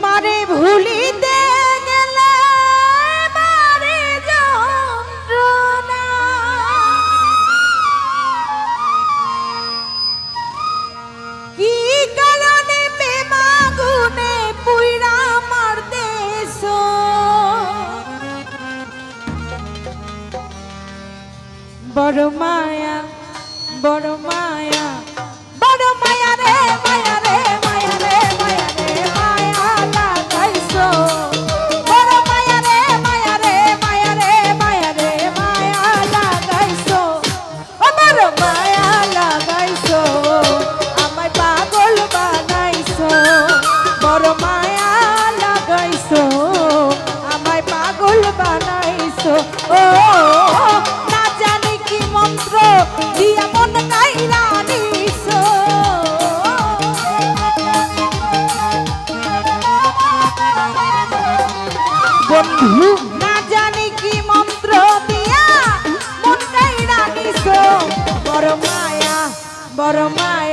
তোমারে ভুলিতে গেলে কি কারণে বেমা গুনে পুইরা মার দেশ বড় মায়া বড় মায়া না জানি কি মন্ত্র দিয়া মনটাই রাখিস বড় মায়া বড় মায়া।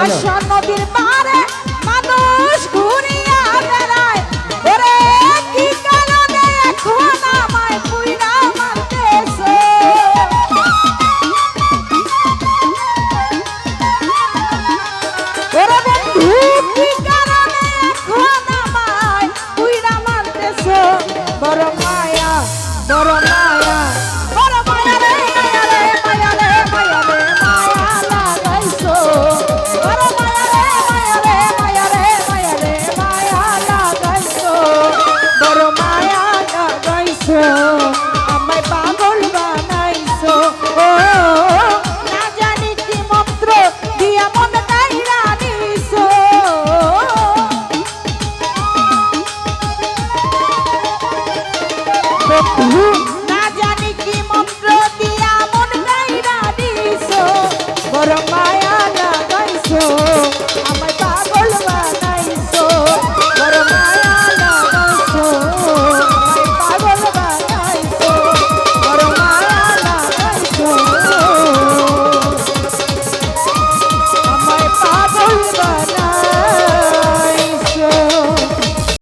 আসা নদীর